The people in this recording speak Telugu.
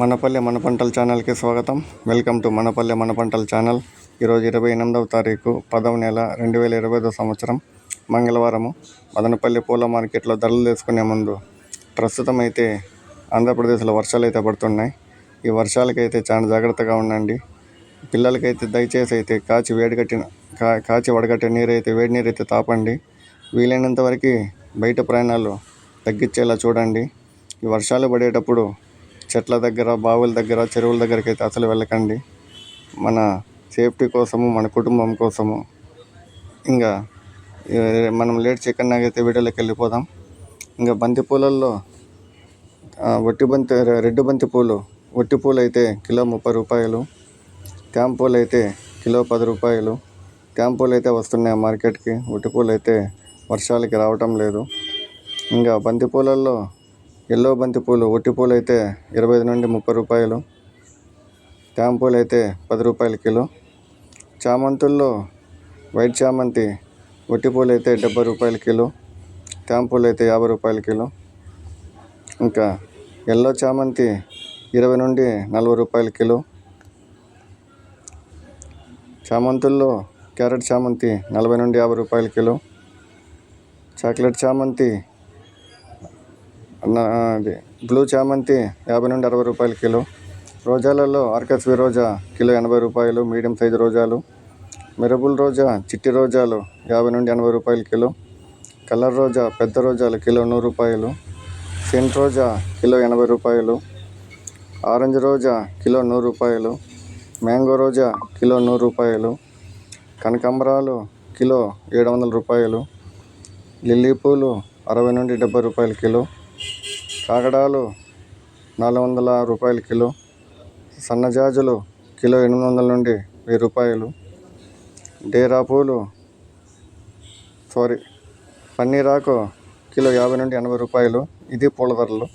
మనపల్లె మన పంటల ఛానల్కి స్వాగతం. వెల్కమ్ టు మనపల్లె మన పంటల ఛానల్. ఈరోజు ఇరవై ఎనిమిదవ తారీఖు పదవ నెల రెండు వేల ఇరవై ఐదో సంవత్సరం మంగళవారము. మదనపల్లి పూల మార్కెట్లో ధరలు తీసుకునే ముందు ప్రస్తుతం అయితే ఆంధ్రప్రదేశ్లో వర్షాలు అయితే పడుతున్నాయి. ఈ వర్షాలకైతే చాలా జాగ్రత్తగా ఉండండి. పిల్లలకైతే దయచేసి అయితే కాచి వేడిగట్టిన కా కాచి వడగట్టే నీరు అయితే వేడి నీరు అయితే తాపండి. వీలైనంత వరకు బయట ప్రయాణాలు తగ్గించేలా చూడండి. ఈ వర్షాలు పడేటప్పుడు చెట్ల దగ్గర బావుల దగ్గర చెరువుల దగ్గరికి అయితే అసలు వెళ్ళకండి. మన సేఫ్టీ కోసము మన కుటుంబం కోసము. ఇంకా మనం లేట్ చేయకుండా అయితే వీడియోలోకి వెళ్ళిపోదాం. ఇంకా బంతి పూలల్లో ఒట్టి బంతి రెడ్ బంతి పూలు ఒట్టి పూలు అయితే కిలో ముప్పై రూపాయలు క్యాంప్ పూలు అయితే కిలో పది రూపాయలు క్యాంప్ పూలు అయితే వస్తున్నాయి మార్కెట్కి ఒట్టి పూలు అయితే వర్షాలకి రావటం లేదు. ఇంకా బంతి పూలల్లో ఎల్లో బంతి పూలు ఒట్టి పూలు అయితే ఇరవై ఐదు నుండి ముప్పై రూపాయలు. ట్యాంపూలు పూలు అయితే పది రూపాయల కిలో. చామంతుల్లో వైట్ చామంతి ఒట్టి పూలు అయితే డెబ్బై రూపాయల కిలో. క్యాంప్ పూలు అయితే యాభై రూపాయల కిలో. ఇంకా ఎల్లో చామంతి ఇరవై నుండి నలభై రూపాయల కిలో. చామంతుల్లో క్యారెట్ చామంతి నలభై నుండి యాభై రూపాయల కిలో. చాక్లెట్ చామంతి అది బ్లూ చామంతి యాభై నుండి అరవై రూపాయల కిలో. రోజాలలో ఆర్కస్వి రోజా కిలో ఎనభై రూపాయలు మీడియం సైజు రోజాలు. మెరబుల్ రోజా చిట్టి రోజాలు యాభై నుండి ఎనభై రూపాయల కిలో. కలర్ రోజా పెద్ద రోజాలు కిలో నూరు రూపాయలు. సెంట్ రోజా కిలో ఎనభై రూపాయలు. ఆరెంజ్ రోజా కిలో నూరు రూపాయలు. మ్యాంగో రోజా కిలో నూరు రూపాయలు. కనకాంబరాలు కిలో ఏడు వందల రూపాయలు. లిల్లీ పూలు అరవై నుండి డెబ్బై రూపాయల కిలో. కాకడాలు నాలుగు వందల రూపాయల కిలో సన్నజాజులు కిలో ఎనిమిది వందల నుండి వెయ్యి రూపాయలు డేరా పూలు సారీ పన్నీరాకు కిలో యాభై నుండి ఎనభై రూపాయలు ఇది పూల ధరలు